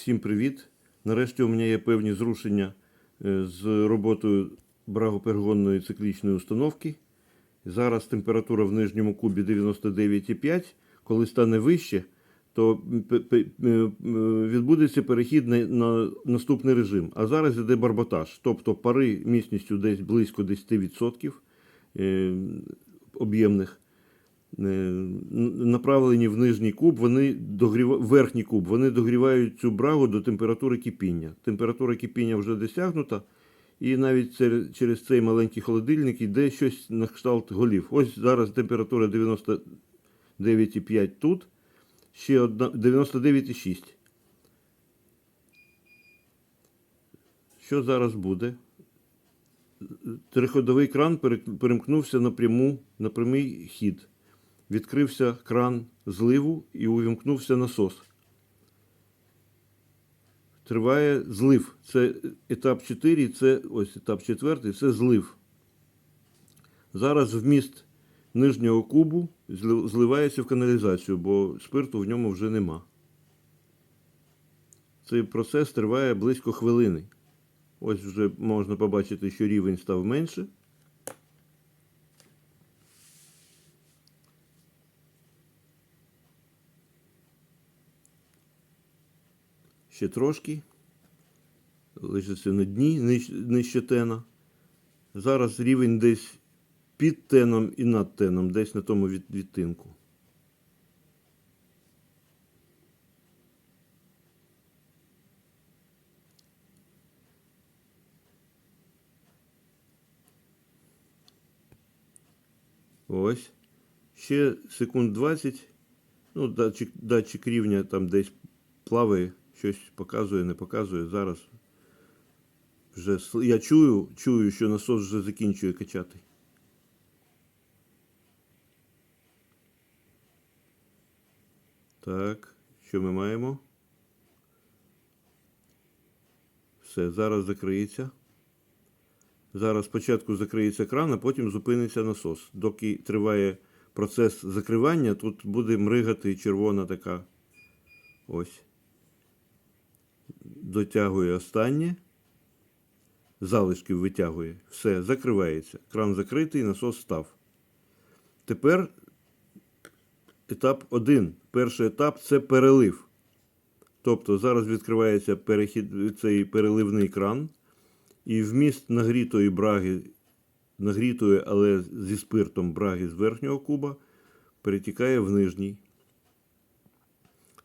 Всім привіт! Нарешті у мене є певні зрушення е, з роботою брагопергонної циклічної установки. Зараз температура в нижньому кубі 99,5. Коли стане вище, то е, е, відбудеться перехід на, на наступний режим. А зараз йде барботаж, тобто пари міцністю десь близько 10% е, об'ємних. Е, направлені в нижній куб, вони догріва... верхній куб, вони догрівають цю брагу до температури кипіння. Температура кипіння вже досягнута, і навіть через цей маленький холодильник йде щось на кшталт голів. Ось зараз температура 99,5 тут, ще одна 99,6. Що зараз буде? Триходовий кран перемкнувся на прямий хід. Відкрився кран зливу і увімкнувся насос. Триває злив. Це етап 4, це ось етап 4, це злив. Зараз вміст нижнього кубу зливається в каналізацію, бо спирту в ньому вже нема. Цей процес триває близько хвилини. Ось вже можна побачити, що рівень став менше. Ще трошки. Лишиться на дні ниж- нижче тена. Зараз рівень десь під теном і над теном, десь на тому від, відтинку. Ось. Ще секунд 20. Ну, датчик, датчик рівня там десь плаває, щось показує, не показує. Зараз вже я чую, чую, що насос вже закінчує качати. Так, що ми маємо? Все, зараз закриється. Зараз спочатку закриється кран, а потім зупиниться насос. Доки триває процес закривання, тут буде мригати червона така. Ось. Дотягує останнє. Залишки витягує. Все, закривається. Кран закритий, насос став. Тепер етап 1. Перший етап це перелив. Тобто зараз відкривається перехід, цей переливний кран. І вміст нагрітої браги, нагрітої, але зі спиртом браги з верхнього куба, перетікає в нижній.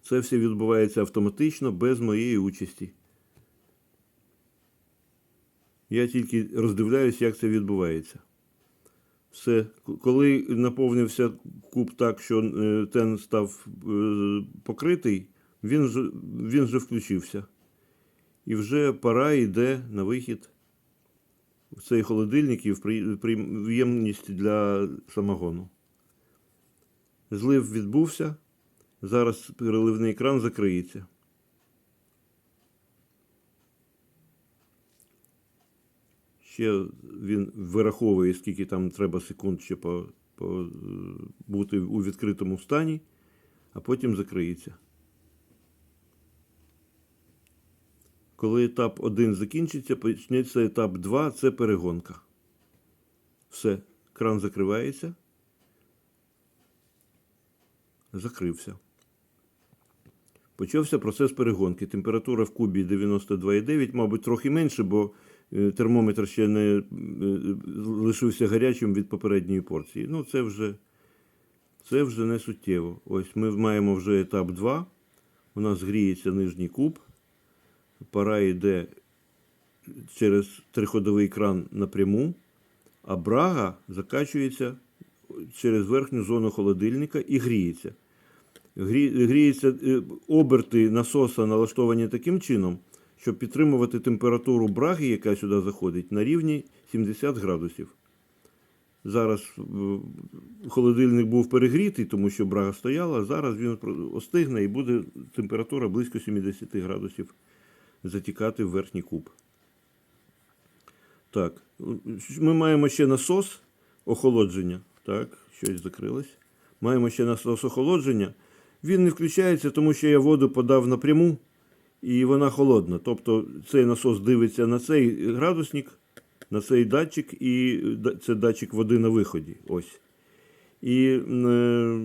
Це все відбувається автоматично, без моєї участі. Я тільки роздивляюсь, як це відбувається. Все. Коли наповнився куб так, що е, тен став е, покритий, він вже, він вже включився. І вже пора йде на вихід в цей холодильник і в приємність для самогону. Злив відбувся. Зараз переливний кран закриється. Ще він вираховує, скільки там треба секунд ще по, по, е, бути у відкритому стані, а потім закриється. Коли етап 1 закінчиться, почнеться етап 2 це перегонка. Все, кран закривається. Закрився. Почався процес перегонки. Температура в кубі 92,9, мабуть, трохи менше, бо е, термометр ще не е, лишився гарячим від попередньої порції. Ну, це вже, це вже не суттєво. Ось ми маємо вже етап 2. У нас гріється нижній куб пара йде через триходовий кран напряму, а брага закачується через верхню зону холодильника і гріється. Грі- Гріється е, оберти насоса налаштовані таким чином, щоб підтримувати температуру браги, яка сюди заходить, на рівні 70 градусів. Зараз е, холодильник був перегрітий, тому що брага стояла. Зараз він остигне і буде температура близько 70 градусів затікати в верхній куб. Так, ми маємо ще насос охолодження. Так, щось закрилось. Маємо ще насос охолодження. Він не включається, тому що я воду подав напряму і вона холодна. Тобто цей насос дивиться на цей градусник, на цей датчик, і це датчик води на виході. Ось. І е,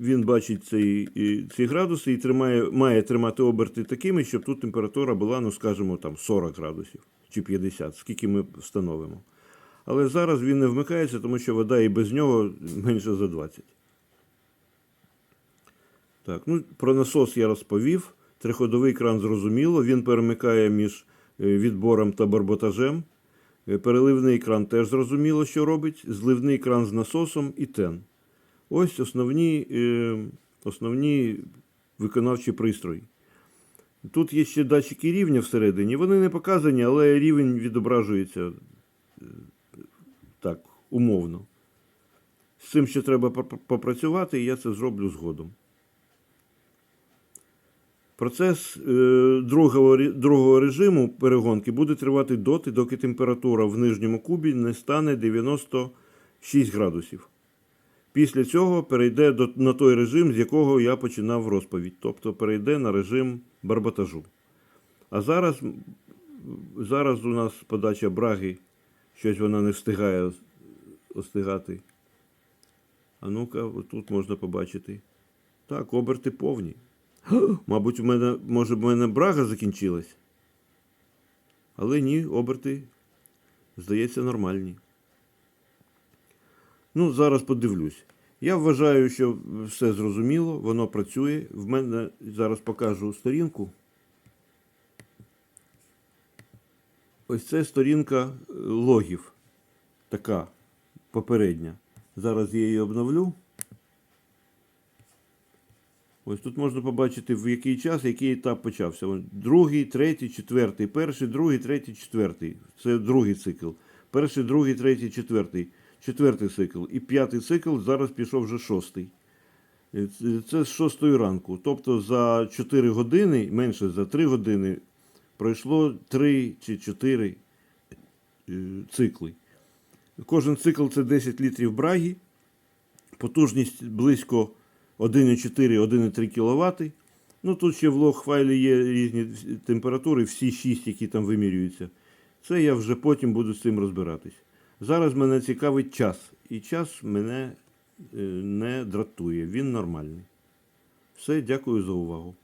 він бачить цей, ці градуси і тримає, має тримати оберти такими, щоб тут температура була, ну скажімо, там 40 градусів чи 50, скільки ми встановимо. Але зараз він не вмикається, тому що вода і без нього менше за 20. Так, ну про насос я розповів. Триходовий кран зрозуміло. Він перемикає між е, відбором та барботажем. Е, Переливний кран теж зрозуміло, що робить. Зливний кран з насосом і тен. Ось основні, е, основні виконавчі пристрої. Тут є ще датчики рівня всередині. Вони не показані, але рівень відображується так, умовно. З цим ще треба попрацювати, і я це зроблю згодом. Процес е, другого, другого режиму перегонки буде тривати доти, доки температура в нижньому кубі не стане 96 градусів. Після цього перейде до, на той режим, з якого я починав розповідь, тобто перейде на режим барботажу. А зараз, зараз у нас подача браги, щось вона не встигає остигати. А ну-ка, тут можна побачити. Так, оберти повні. Мабуть, у мене, може, в мене брага закінчилась. Але ні, оберти, здається, нормальні. Ну, зараз подивлюсь. Я вважаю, що все зрозуміло, воно працює. В мене зараз покажу сторінку. Ось це сторінка е, логів. Така попередня. Зараз я її обновлю. Ось тут можна побачити, в який час, який етап почався. Другий, третій, четвертий, перший, другий, третій, четвертий. Це другий цикл. Перший, другий, третій, четвертий. Четвертий цикл. І п'ятий цикл зараз пішов вже шостий. Е, це- з шостої ранку. Тобто за 4 години, менше за 3 години, пройшло 3 чи 4 е, цикли. Кожен цикл це 10 літрів браги, потужність близько 1,4-1,3 кВт. Ну тут ще в лог файлі є різні температури, всі 6, які там вимірюються. Це я вже потім буду з цим розбиратись. Зараз мене цікавить час. І час мене е, не дратує, він нормальний. Все, дякую за увагу.